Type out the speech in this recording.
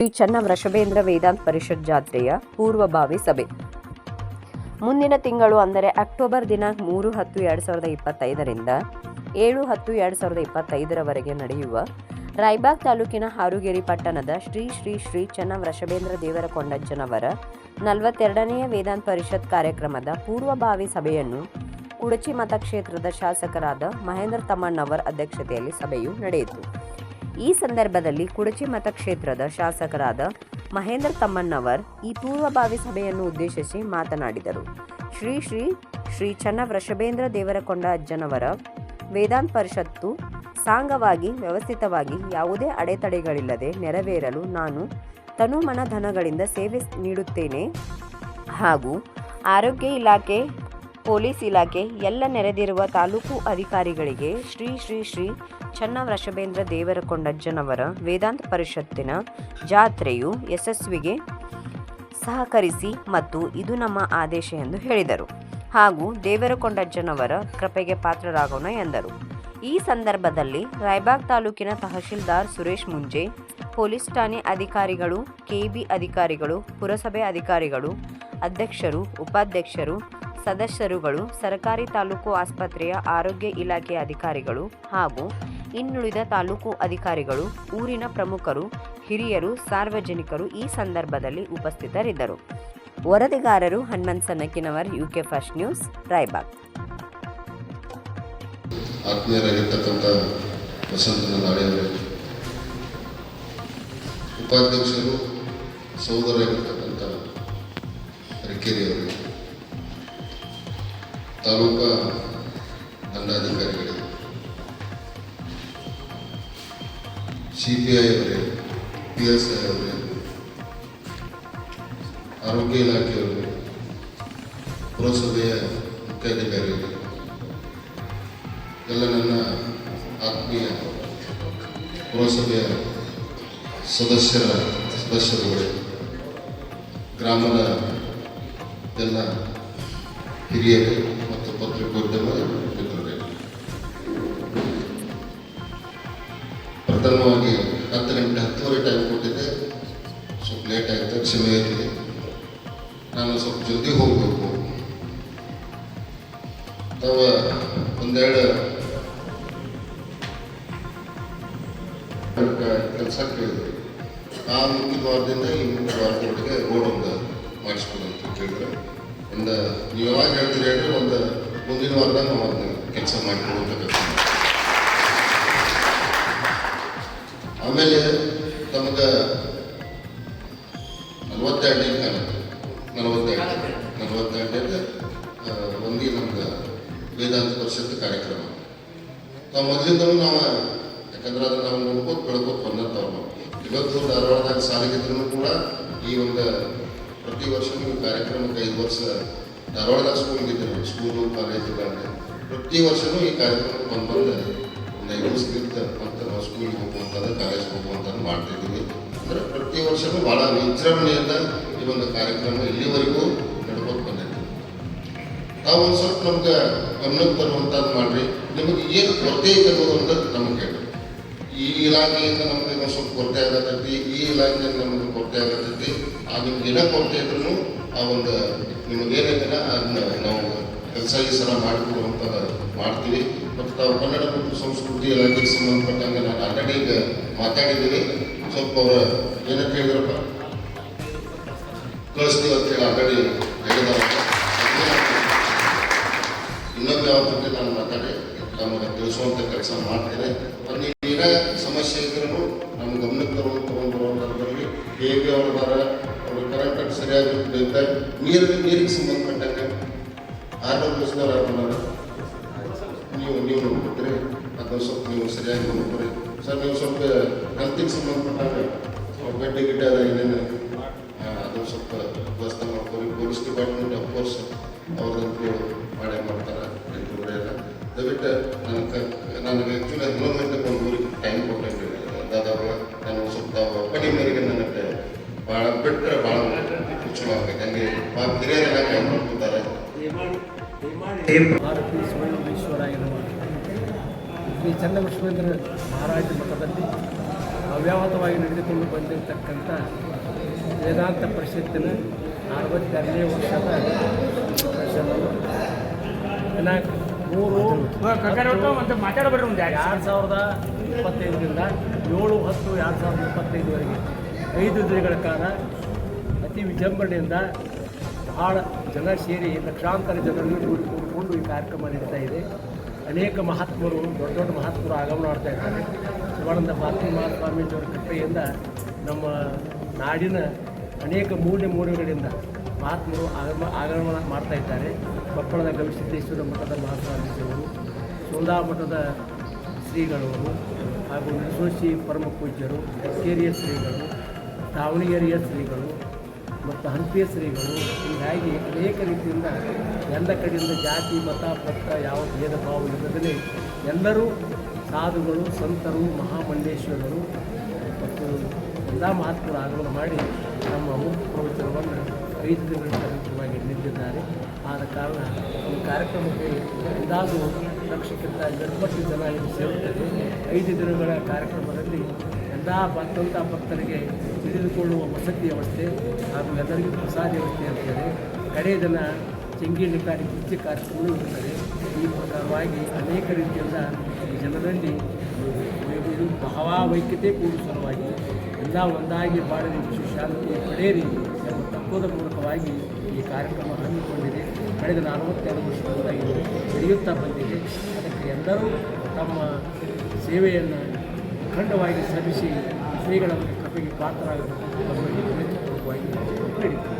ಶ್ರೀ ಚನ್ನ ವೃಷಭೇಂದ್ರ ವೇದಾಂತ ಪರಿಷತ್ ಜಾತ್ರೆಯ ಪೂರ್ವಭಾವಿ ಸಭೆ. ಮುಂದಿನ ತಿಂಗಳು ಅಂದರೆ ಅಕ್ಟೋಬರ್ ದಿನಾಂಕ ಮೂರು ಹತ್ತು ಎರಡು ಸಾವಿರದ ಇಪ್ಪತ್ತೈದರಿಂದ ಏಳು ಹತ್ತು ಎರಡು ಸಾವಿರದ ಇಪ್ಪತ್ತೈದರವರೆಗೆ ನಡೆಯುವ ರಾಯಬಾಗ್ ತಾಲೂಕಿನ ಹಾರುಗೇರಿ ಪಟ್ಟಣದ ಶ್ರೀ ಶ್ರೀ ಶ್ರೀ ಚನ್ನ ವೃಷಭೇಂದ್ರ ದೇವರ ಕೊಂಡಜ್ಜನವರ ನಲವತ್ತೆರಡನೆಯ ವೇದಾಂತ ಪರಿಷತ್ ಕಾರ್ಯಕ್ರಮದ ಪೂರ್ವಭಾವಿ ಸಭೆಯನ್ನು ಕುಡಚಿ ಮತಕ್ಷೇತ್ರದ ಶಾಸಕರಾದ ಮಹೇಂದ್ರ ತಮ್ಮಣ್ಣವರ್ ಅಧ್ಯಕ್ಷತೆಯಲ್ಲಿ ಸಭೆಯು ನಡೆಯಿತು. ಈ ಸಂದರ್ಭದಲ್ಲಿ ಕುಡಚಿ ಮತಕ್ಷೇತ್ರದ ಶಾಸಕರಾದ ಮಹೇಂದ್ರ ತಮ್ಮಣ್ಣವರ್ ಈ ಪೂರ್ವಭಾವಿ ಸಭೆಯನ್ನು ಉದ್ದೇಶಿಸಿ ಮಾತನಾಡಿದರು. ಶ್ರೀ ಶ್ರೀ ಶ್ರೀ ಚನ್ನ ವೃಷಭೇಂದ್ರ ದೇವರಕೊಂಡ ಅಜ್ಜನವರ ವೇದಾಂತ ಪರಿಷತ್ತು ಸಾಂಗವಾಗಿ ವ್ಯವಸ್ಥಿತವಾಗಿ ಯಾವುದೇ ಅಡೆತಡೆಗಳಿಲ್ಲದೆ ನೆರವೇರಲು ನಾನು ತನು ಧನಗಳಿಂದ ಸೇವೆ ನೀಡುತ್ತೇನೆ. ಹಾಗೂ ಆರೋಗ್ಯ ಇಲಾಖೆ, ಪೊಲೀಸ್ ಇಲಾಖೆ ಎಲ್ಲ ನೆರೆದಿರುವ ತಾಲೂಕು ಅಧಿಕಾರಿಗಳಿಗೆ ಶ್ರೀ ಶ್ರೀ ಶ್ರೀ ಚನ್ನ ವೃಷಭೇಂದ್ರ ದೇವರಕೊಂಡಜ್ಜನವರ ವೇದಾಂತ ಪರಿಷತ್ತಿನ ಜಾತ್ರೆಯು ಯಶಸ್ವಿಗೆ ಸಹಕರಿಸಿ ಮತ್ತು ಇದು ನಮ್ಮ ಆದೇಶ ಎಂದು ಹೇಳಿದರು. ಹಾಗೂ ದೇವರಕೊಂಡಜ್ಜನವರ ಕೃಪೆಗೆ ಪಾತ್ರರಾಗೋಣ ಎಂದರು. ಈ ಸಂದರ್ಭದಲ್ಲಿ ರಾಯಬಾಗ್ ತಾಲೂಕಿನ ತಹಶೀಲ್ದಾರ್ ಸುರೇಶ್ ಮುಂಜೆ, ಪೊಲೀಸ್ ಠಾಣೆ ಅಧಿಕಾರಿಗಳು, ಕೆಬಿ ಅಧಿಕಾರಿಗಳು, ಪುರಸಭೆ ಅಧಿಕಾರಿಗಳು, ಅಧ್ಯಕ್ಷರು, ಉಪಾಧ್ಯಕ್ಷರು, ಸದಸ್ಯರುಗಳು, ಸರ್ಕಾರಿ ತಾಲೂಕು ಆಸ್ಪತ್ರೆಯ ಆರೋಗ್ಯ ಇಲಾಖೆ ಅಧಿಕಾರಿಗಳು ಹಾಗೂ ಇನ್ನುಳಿದ ತಾಲೂಕು ಅಧಿಕಾರಿಗಳು, ಊರಿನ ಪ್ರಮುಖರು, ಹಿರಿಯರು, ಸಾರ್ವಜನಿಕರು ಈ ಸಂದರ್ಭದಲ್ಲಿ ಉಪಸ್ಥಿತರಿದ್ದರು. ವರದಿಗಾರರು Hanumanth U U K first news, Raybag. ಆತ್ಮೀಯರಾಗಿರ್ತಕ್ಕಂಥ ವಸಂತ ಉಪಾಧ್ಯಕ್ಷರು ಸಹೋದರಾಗಿರ್ತಕ್ಕಂಥ ರಿಕ್ಕೇರಿಯವರೇ, ತಾಲೂಕಾ ದಂಡಾಧಿಕಾರಿಗಳೇ ಸಿ ಪಿ ಐ ಅವರೇ ಪಿ ಎಸ್ ಐ ಅವರೇ, ಆರೋಗ್ಯ ಇಲಾಖೆಯವರೇ ಪುರಸಭೆಯ ಮುಖ್ಯಾಧಿಕಾರಿಗಳು ಎಲ್ಲ ನನ್ನ ಆತ್ಮೀಯ ಪುರಸಭೆಯ ಸದಸ್ಯರ ಸದಸ್ಯರುಗಳೇ, ಗ್ರಾಮದ ಎಲ್ಲ ಹಿರಿಯರು ಮತ್ತು ಪತ್ರಿಕೋದ್ಯಮ ಪ್ರಥಮವಾಗಿ ಹತ್ತು ಗಂಟೆ ಹತ್ತುವರೆ ಟೈಮ್ ಕೊಟ್ಟಿದ್ದೆ. ಸ್ವಲ್ಪ ಲೇಟ್ ಆಯಿತು ಕ್ಷಮೆ ಇರಲಿ. ನಾನು ಸ್ವಲ್ಪ ಜಲ್ದಿ ಹೋಗಬೇಕು. ತಾವ ಒಂದೆರಡು ಕೆಲಸ ಕೇಳಿದ್ರು ಆ ಮುಂದಿನ ವಾರದಿಂದ ಈ ಮುಂದಿನ ವಾರದೊಟ್ಟಿಗೆ ರೋಡ್ ಒಂದು ಮಾಡಿಸ್ಬೋದು ಅಂತ ಕೇಳಿದ್ರೆ ಒಂದು ನೀವು ಯಾವಾಗ ಹೇಳ್ತೀರಿ ಹೇಳಿದ್ರೆ ಒಂದು ಮುಂದಿನ ವಾರದಾಗ ನಾವು ಕೆಲಸ ಮಾಡಿಕೊಡುವಂಥ ಕೆಲಸ ಆಮೇಲೆ ನಮಗೆ ನಲವತ್ತೆರಡು ದಿನ ಕಾಣುತ್ತೆ ನಲವತ್ತೆರಡು. ನಲವತ್ತೆರಡು ಒಂದಿಗೆ ನಮ್ದು ವೇದಾಂತ ಪರಿಷತ್ ಕಾರ್ಯಕ್ರಮ. ನಾವು ಮೊದಲಿಂದಲೂ ನಾವು ಯಾಕಂದ್ರೆ ಅದನ್ನ ನಾವು ನೋಡ್ಕೋತ ಬೆಳ್ಕೋತ ಬಂದಂಥವ್ರು ನಾವು ಇವತ್ತು ಧಾರವಾಡದಾಗ ಸಾಲಿಗಿದ್ರು ಕೂಡ ಈ ಒಂದು ಪ್ರತಿ ವರ್ಷವೂ ಈ ಕಾರ್ಯಕ್ರಮಕ್ಕೆ ಐದು ವರ್ಷ ಧಾರವಾಡದಾಗ ಸ್ಕೂಲ್ ಇದ್ದಿದ್ರು ಸ್ಕೂಲು ಕಾಲೇಜುಗಳಲ್ಲಿ ಪ್ರತಿ ವರ್ಷವೂ ಈ ಕಾರ್ಯಕ್ರಮಕ್ಕೆ ಬಂದು ಬಂದು ಇರುತ್ತೆ ಮತ್ತು ಸ್ಕೂಲ್ಗೆ ಹೋಗುವಂಥದ್ದು ಕಾಲೇಜ್ಗೆ ಹೋಗುವಂಥದ್ದು ಮಾಡ್ತಾ ಅಂದರೆ ಪ್ರತಿ ವರ್ಷವೂ ಭಾಳ ವಿಜೃಂಭಣೆಯಿಂದ ಈ ಒಂದು ಕಾರ್ಯಕ್ರಮ ಇಲ್ಲಿವರೆಗೂ ನಡ್ಕೊಂಡು ಬಂದೈತಿ ತಾವು ಒಂದು ಸ್ವಲ್ಪ ನಮ್ಗೆ ಗಮನಕ್ಕೆ ಬರುವಂಥದ್ದು ಮಾಡ್ರಿ. ನಿಮಗೆ ಏನು ಕೊರತೆ ಇದೆ ಅನ್ನೋದು ನಮಗೆ ಈ ಇಲಾಖೆಯಿಂದ ನಮಗೆ ಒಂದು ಸ್ವಲ್ಪ ಕೊರತೆ ಆಗತ್ತೈತಿ ಈ ಇಲಾಖೆಯಿಂದ ನಮಗೆ ಕೊರತೆ ಆಗತ್ತೈತಿ ಆ ನಿಮ್ಗೆ ಏನೋ ಕೊರತೆ ಇದ್ರೂ ಆ ಒಂದು ನಿಮಗೆ ಏನೈತಿನ ಅದನ್ನ ನಾವು ಕೆಲಸ ಈ ಮಾಡಿಕೊಡುವಂಥ ಮಾಡ್ತೀವಿ ಮತ್ತು ತಾವು ಕನ್ನಡ ಮತ್ತು ಸಂಸ್ಕೃತಿ ಇಲಾಖೆಗೆ ಸಂಬಂಧಪಟ್ಟಂಗೆ ನಾನು ಆಲ್ರೆಡಿ ಈಗ ಮಾತಾಡಿದ್ದೀನಿ. ಸ್ವಲ್ಪ ಅವರ ಏನಂತ ಹೇಳಿದ್ರಪ್ಪ? ಕಳಿಸ್ತೀವಿ ಅಂತ ಹೇಳಿ ಆಲ್ರೆಡಿ ಹೇಳಿದ ಇನ್ನೊಂದು ಯಾವ ಬಗ್ಗೆ ನಾನು ಮಾತಾಡಿ ನಮಗೆ ತಿಳಿಸುವಂಥ ಕೆಲಸ ಮಾಡ್ತೇನೆ. ಅಲ್ಲಿ ಏನೇ ಸಮಸ್ಯೆ ಇದ್ರೂ ನಮ್ಮ ಗಮನಕ್ಕೆ ತಗೊಂಡು ಹೇಗೆ ಅವ್ರ ಬರ ಅವ್ರ ಕರೆಕ್ಟಾಗಿ ಸರಿಯಾಗಿ ನೀರು ನೀರಿಗೆ ಸಂಬಂಧಪಟ್ಟಂಗೆ ಆರೋಗ್ಯಸ್ಕರ ನೀವು ನೀವು ನೋಡ್ಕೊತೀರಿ ಅದನ್ನು ಸ್ವಲ್ಪ ನೀವು ಸರಿಯಾಗಿ ನೋಡ್ಕೊರಿ ಸರ್, ನೀವು ಸ್ವಲ್ಪ ಹೆಲ್ತಿಗೆ ಸಂಬಂಧಪಟ್ಟಾಗ ಗಿಡ್ಡೆ ಅದ ಏನೇನು ಅದನ್ನು ಅದು ಸ್ವಲ್ಪ ವ್ಯವಸ್ಥೆ ಮಾಡ್ಕೊರಿ ಪೊಲೀಸ್ ಡಿಪಾರ್ಟ್ಮೆಂಟ್ ಅಫ್ಕೋರ್ಸ್ ಅವ್ರದಂತೂ ಮಾಡೇ ಮಾಡ್ತಾರೆ. ಎಲ್ಲ ದಯವಿಟ್ಟು ನನಗೆ ನನಗೆ ಆ್ಯಕ್ಚುಲಿ ಹನ್ನೊಂದು ಒಂದು ಊರಿಗೆ ಟೈಮ್ ಕೊಟ್ಟಿದ್ದೆ. ದಾದಾವಾಗ ನಾನು ಸ್ವಲ್ಪ ಒಪ್ಪಣೆ ಮೇರೆಗೆ ನನಗೆ ಭಾಳ ಬಿಟ್ಟರೆ ಭಾಳ ಚಲೋ ಆಗ್ತೈತೆ ಹಂಗೆ ಭಾಳ ಹಿರಿಯರೆಲ್ಲ ಕೈ ಮಾಡ್ತಿದ್ದಾರೆ ಭಾರತೀ ಸ್ವಯಂಶ್ವರ ಎನ್ನುವ ಶ್ರೀ ಚನ್ನಬಸವೇಂದ್ರ ಮಹಾರಾಜ ಮಠದಲ್ಲಿ ಅವ್ಯಾಹತವಾಗಿ ನಡೆದುಕೊಂಡು ಬಂದಿರತಕ್ಕಂಥ ವೇದಾಂತ ಪರಿಷತ್ತಿನ ಅರವತ್ತೆರಡನೇ ವರ್ಷದ ದಿನಾಂಕ ಮೂರು ಎರಡು ಸಾವಿರದ ಇಪ್ಪತ್ತೈದರಿಂದ ಏಳು ಹತ್ತು ಎರಡು ಸಾವಿರದ ಇಪ್ಪತ್ತೈದುವರೆಗೆ ಐದು ದಿನಗಳ ಕಾಲ ಅತಿ ವಿಜೃಂಭಣೆಯಿಂದ ಬಹಳ ಜನ ಸೇರಿ ಲಕ್ಷಾಂತರ ಜನರನ್ನು ಕೂಡಿ ಕೂಡಿಕೊಂಡು ಈ ಕಾರ್ಯಕ್ರಮ ನಡೀತಾ ಇದೆ. ಅನೇಕ ಮಹಾತ್ಮರು, ದೊಡ್ಡ ದೊಡ್ಡ ಮಹಾತ್ಮರು ಆಗಮನ ಮಾಡ್ತಾ ಇದ್ದಾರೆ. ಶಿವಾನಂದ ಭಾರತಿ ಮಹಾಸ್ವಾಮೀಜಿಯವರ ಕೃಪೆಯಿಂದ ನಮ್ಮ ನಾಡಿನ ಅನೇಕ ಮೂಲೆ ಮೂಲೆಗಳಿಂದ ಮಹಾತ್ಮರು ಆಗಮ, ಆಗಮನ ಮಾಡ್ತಾ ಇದ್ದಾರೆ. ಕೊಪ್ಪಳದ ಗವಿಸಿದ್ದೇಶ್ವರ ಮಠದ ಮಹಾಸ್ವಾಮೀಜಿಯವರು ಸೋಂದಾ ಮಠದ ಶ್ರೀಗಳವರು ಹಾಗೂ ನಿಸೋಶಿ ಪರಮ ಪೂಜ್ಯರು ಕೇರಿಯ ಶ್ರೀಗಳು, ದಾವಣಗೆರೆಯ ಶ್ರೀಗಳು ಮತ್ತು ಹಂಪಿಯ ಶ್ರೀಗಳು ಹೀಗಾಗಿ ಅನೇಕ ರೀತಿಯಿಂದ ಎಲ್ಲ ಕಡೆಯಿಂದ ಜಾತಿ, ಮತ ಭಕ್ತ ಯಾವ ಭೇದ ಭಾವ ಇಲ್ಲದಲ್ಲಿ ಎಲ್ಲರೂ ಸಾಧುಗಳು, ಸಂತರು ಮಹಾಮಂಡೇಶ್ವರರು ಮತ್ತು ಎಲ್ಲ ಮಹಾತ್ಮರು ಆಗಮನ ಮಾಡಿ ನಮ್ಮ ಅಮುಕ್ ಪ್ರವಚನವನ್ನು ಐದು ದಿನಗಳ ಕಾರ್ಯಕ್ರಮವಾಗಿ ನಿಂತಿದ್ದಾರೆ ಆದ ಕಾರಣ ಈ ಕಾರ್ಯಕ್ರಮಕ್ಕೆ ಅಂದಾಜು ಲಕ್ಷಕ್ಕಿಂತ ಗರ್ಭಟ್ಟು ಜನ ಇದು ಸೇರುತ್ತದೆ. ಐದು ದಿನಗಳ ಕಾರ್ಯಕ್ರಮದಲ್ಲಿ ಎಲ್ಲ ಬಂದಂಥ ಭಕ್ತರಿಗೆ ತಿಳಿದುಕೊಳ್ಳುವ ವಸತಿ ವ್ಯವಸ್ಥೆ ಹಾಗೂ ಎಲ್ಲರಿಗೂ ಪ್ರಸಾದ ವ್ಯವಸ್ಥೆ ಇರ್ತದೆ ಕಡೆಯ ದಿನ ಚೆಂಗಿನ ಕಾರ್ಯ ನೃತ್ಯ ಕಾರ್ಯಕ್ರಮಗಳು ಇರುತ್ತದೆ ಈ ಪ್ರಕಾರವಾಗಿ ಅನೇಕ ರೀತಿಯಿಂದ ಜನರಲ್ಲಿ ಇದು ಕೂಡ ಸಲುವಾಗಿ ಎಲ್ಲ ಒಂದಾಗಿ ಬಾಳಲಿ ವಿಶ್ವ ಶಾಂತಿ ಪಡೆಯಿರಿ ಎಂಬ ತತ್ವದ ಮೂಲಕವಾಗಿ ಈ ಕಾರ್ಯಕ್ರಮ ಹಮ್ಮಿಕೊಂಡಿದೆ. ಕಳೆದ ನಲವತ್ತೆರಡು ವರ್ಷದಿಂದ ಇದು ನಡೆಯುತ್ತಾ ಬಂದಿದೆ. ಅದಕ್ಕೆ ಎಲ್ಲರೂ ತಮ್ಮ ಸೇವೆಯನ್ನು ಅಖಂಡವಾಗಿ ಸಲ್ಲಿಸಿ ಶ್ರೀಗಳ ಕೃಪೆಗೆ ವಿನಂತಿಪೂರ್ವಕವಾಗಿ ಬೇಡಿಕೊಳ್ಳುತ್ತೇನೆ.